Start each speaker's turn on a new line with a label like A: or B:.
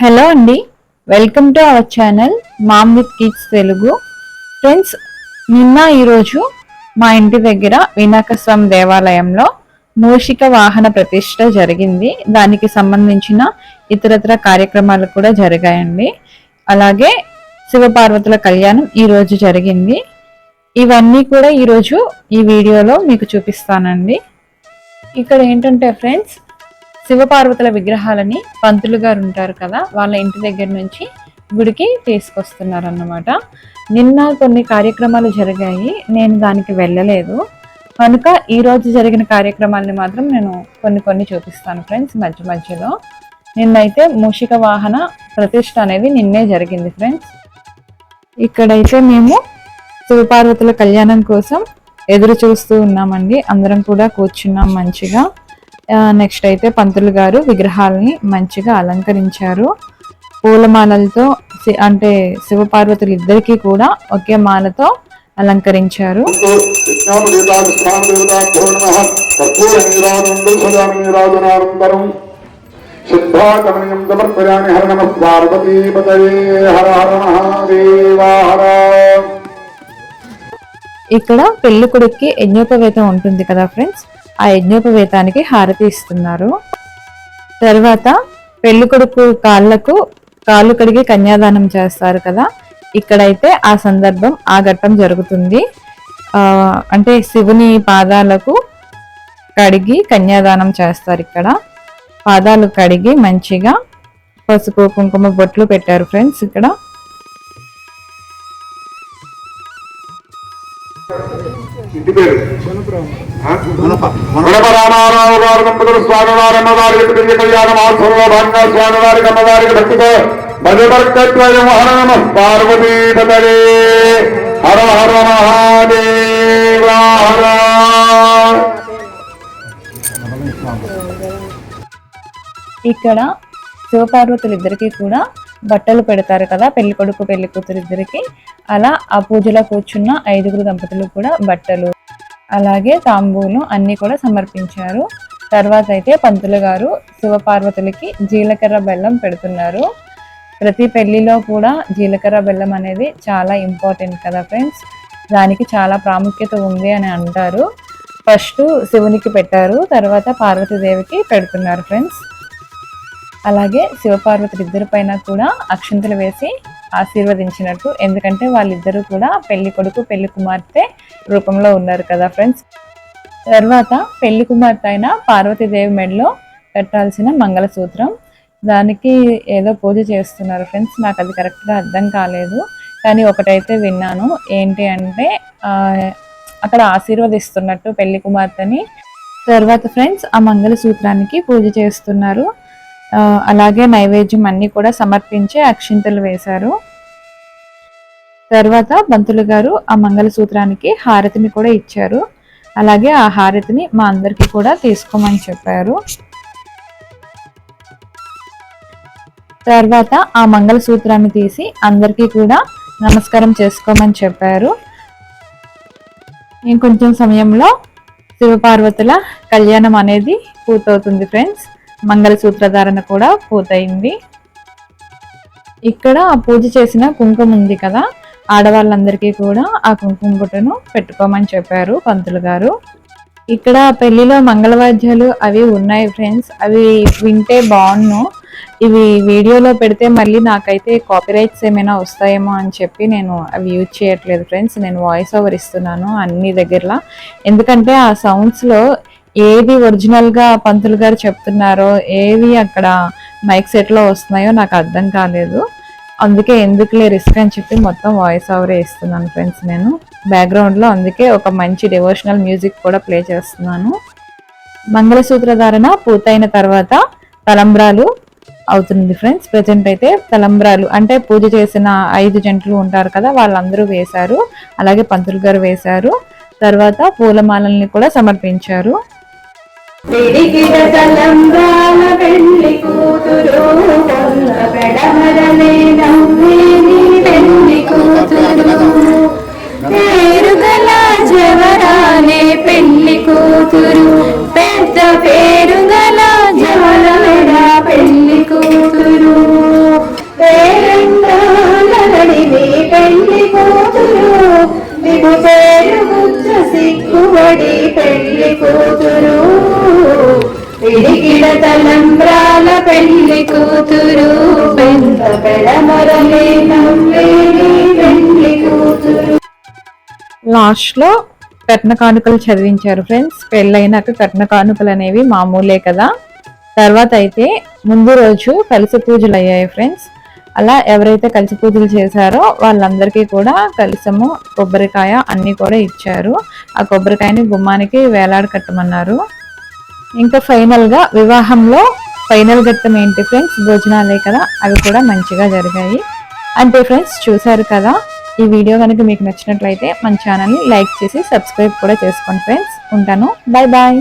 A: Hello అండి. Welcome to our channel mom with kids Telugu. Friends నిన్న ఈరోజు మా ఇంటి దగ్గర వినాయక స్వామి దేవాలయంలో మూషిక వాహన ప్రతిష్ట జరిగింది. దానికి సంబంధించిన ఇతరత్ర కార్యక్రమాలు కూడా జరిగాయండి. అలాగే శివపార్వతుల కళ్యాణం ఈరోజు జరిగింది. ఇవన్నీ కూడా ఈరోజు ఈ వీడియోలో మీకు చూపిస్తానండి. ఇక్కడ ఏంటంటే ఫ్రెండ్స్ శివపార్వతుల విగ్రహాలని పంతులు గారు ఉంటారు కదా వాళ్ళ ఇంటి దగ్గర నుంచి గుడికి తీసుకొస్తున్నారు అన్నమాట నిన్న కొన్ని కార్యక్రమాలు జరిగాయి నేను దానికి వెళ్ళలేదు. కనుక ఈరోజు జరిగిన కార్యక్రమాలని మాత్రం నేను కొన్ని కొన్ని చూపిస్తాను ఫ్రెండ్స్ మధ్య మధ్యలో. నిన్నైతే మూషిక వాహన ప్రతిష్ట అనేది నిన్నే జరిగింది ఫ్రెండ్స్. ఇక్కడైతే మేము శివపార్వతుల కళ్యాణం కోసం ఎదురు చూస్తూ ఉన్నామండి. అందరం కూడా కూర్చున్నాం మంచిగా. నెక్స్ట్ అయితే పంతులు గారు విగ్రహాలని మంచిగా అలంకరించారు. పూలమాలలతో అంటే శివపార్వతులు ఇద్దరికి కూడా ఒకే మాలతో అలంకరించారు.
B: సిద్ధాకమనీయం సమర్పయామి హర నమ పార్వతీపతయే హర హర మహాదేవ హర
A: ఇక్కడ పెళ్ళి కొడుక్కి యజ్ఞోపవేతం ఉంటుంది కదా ఫ్రెండ్స్ ఆ యజ్ఞోపవేతానికి హారతి ఇస్తున్నారు. తర్వాత పెళ్ళికొడుకు కాళ్ళకు కాళ్ళు కడిగి కన్యాదానం చేస్తారు కదా. ఇక్కడైతే ఆ సందర్భం ఆ ఘట్టం జరుగుతుంది. అంటే శివుని పాదాలకు కడిగి కన్యాదానం చేస్తారు ఇక్కడ. పాదాలు కడిగి మంచిగా పసుపు కుంకుమ బొట్లు పెట్టారు ఫ్రెండ్స్ ఇక్కడ.
B: రామారావు గారు దంపతులు స్వామివారి అమ్మవారికి తిరిగి కళ్యాణ మహోత్సవంలో భాగంగా స్వామివారికి అమ్మవారికి భక్తితో భజవర్గత్వయం హర నమ పార్వతీపతయే. హర హర మహాదేవ హర.
A: ఇక్కడ శివపార్వతులు ఇద్దరికి కూడా బట్టలు పెడతారు కదా పెళ్ళి కొడుకు పెళ్ళి కూతురు ఇద్దరికి. అలా ఆ పూజలో కూర్చున్న ఐదుగురు దంపతులు కూడా బట్టలు అలాగే తాంబూలు అన్ని కూడా సమర్పించారు. తర్వాత అయితే పంతులు గారు శివపార్వతులకి జీలకర్ర బెల్లం పెడుతున్నారు. ప్రతి పెళ్ళిలో కూడా జీలకర్ర బెల్లం అనేది చాలా ఇంపార్టెంట్ కదా ఫ్రెండ్స్. దానికి చాలా ప్రాముఖ్యత ఉంది అని అంటారు. ఫస్ట్ శివునికి పెట్టారు తర్వాత పార్వతీదేవికి పెడుతున్నారు ఫ్రెండ్స్. అలాగే శివపార్వతులు ఇద్దరి పైన కూడా అక్షంతలు వేసి ఆశీర్వదించినట్టు. ఎందుకంటే వాళ్ళిద్దరూ కూడా పెళ్ళి కొడుకు పెళ్ళి కుమార్తె రూపంలో ఉన్నారు కదా ఫ్రెండ్స్. తర్వాత పెళ్ళి కుమార్తె అయిన పార్వతీదేవి మెడలో పెట్టాల్సిన మంగళసూత్రం. దానికి ఏదో పూజ చేస్తున్నారు ఫ్రెండ్స్. నాకు అది కరెక్ట్గా అర్థం కాలేదు. కానీ ఒకటైతే విన్నాను. ఏంటి అంటే అక్కడ ఆశీర్వదిస్తున్నట్టు పెళ్ళి కుమార్తెని. తర్వాత ఫ్రెండ్స్ ఆ మంగళసూత్రానికి పూజ చేస్తున్నారు. అలాగే నైవేద్యం అన్ని కూడా సమర్పించి అక్షింతలు వేశారు. తర్వాత బంతులు గారు ఆ మంగళసూత్రానికి హారతిని కూడా ఇచ్చారు. అలాగే ఆ హారతిని మా అందరికి కూడా తీసుకోమని చెప్పారు. తర్వాత ఆ మంగళసూత్రాన్ని తీసి అందరికీ కూడా నమస్కారం చేసుకోమని చెప్పారు. ఇంకొంచెం సమయంలో శివపార్వతుల కళ్యాణం అనేది పూర్తవుతుంది ఫ్రెండ్స్. మంగళసూత్ర ధారణ కూడా పూర్తయింది. ఇక్కడ పూజ చేసిన కుంకుమ ఉంది కదా ఆడవాళ్ళందరికీ కూడా ఆ కుంకుమ బుట్టను పెట్టుకోమని చెప్పారు పంతులు గారు. ఇక్కడ పెళ్ళిలో మంగళవాద్యాలు అవి ఉన్నాయి ఫ్రెండ్స్ అవి వింటే బాగున్ను. ఇవి వీడియోలో పెడితే మళ్ళీ నాకైతే కాపీరైట్స్ ఏమైనా వస్తాయేమో అని చెప్పి నేను అవి యూజ్ చేయట్లేదు ఫ్రెండ్స్ నేను వాయిస్ ఓవర్ ఇస్తున్నాను అన్ని దగ్గరలా. ఎందుకంటే ఆ సౌండ్స్లో ఏది ఒరిజినల్గా పంతులు గారు చెప్తున్నారో ఏవి అక్కడ మైక్ సెట్లో వస్తున్నాయో నాకు అర్థం కాలేదు. అందుకే ఎందుకులే రిస్క్ అని చెప్పి మొత్తం వాయిస్ ఓవరే ఇస్తున్నాను ఫ్రెండ్స్ నేను. బ్యాక్గ్రౌండ్లో అందుకే ఒక మంచి డివోషనల్ మ్యూజిక్ కూడా ప్లే చేస్తున్నాను. మంగళసూత్ర ధారణ పూర్తయిన తర్వాత తలంబ్రాలు అవుతుంది ఫ్రెండ్స్ ప్రజెంట్ అయితే తలంబ్రాలు అంటే పూజ చేసిన ఐదు జంటలు ఉంటారు కదా వాళ్ళందరూ వేశారు. అలాగే పంతులు గారు వేశారు. తర్వాత పూలమాలల్ని కూడా సమర్పించారు.
C: తిరిగిన తలంబ్రాల పెళ్ళి కూతురు కన్న పెడమరలే నమ్మే నీ పెళ్ళి కూతురు. పేరుగల జవరాలే పెళ్ళి కూతురు. పెద్ద పేరుగల జవరమడ పెళ్ళి కూతురు. పేరంగా పెళ్ళి కూతురు. నిన్ను పేరు గుచ్చ సిగ్గుబడి పెళ్ళి కూతురు.
A: ఇడికిల తలంబ్రాల పెళ్ళి కూతురు. పెంత పెళ్ళి కూతురు. లాస్ట్లో కట్న కానుకలు చదివించారు ఫ్రెండ్స్. పెళ్ళైనాక కట్న కానుకలు అనేవి మామూలే కదా. తర్వాత అయితే ముందు రోజు కలిసి పూజలు అయ్యాయి ఫ్రెండ్స్. అలా ఎవరైతే కలిసి పూజలు చేశారో వాళ్ళందరికీ కూడా కలిసము కొబ్బరికాయ అన్నీ కూడా ఇచ్చారు. ఆ కొబ్బరికాయని గుమ్మానికి వేలాడ కట్టమన్నారు. ఇంకా ఫైనల్గా వివాహంలో ఫైనల్ ఘట్టం ఏంటి ఫ్రెండ్స్? భోజనాలే కదా అవి కూడా మంచిగా జరిగాయి. అంతే ఫ్రెండ్స్ చూశారు కదా ఈ వీడియో కనుక మీకు నచ్చినట్లయితే మన ఛానల్ని లైక్ చేసి సబ్స్క్రైబ్ కూడా చేసుకోండి ఫ్రెండ్స్. ఉంటాను. Bye bye.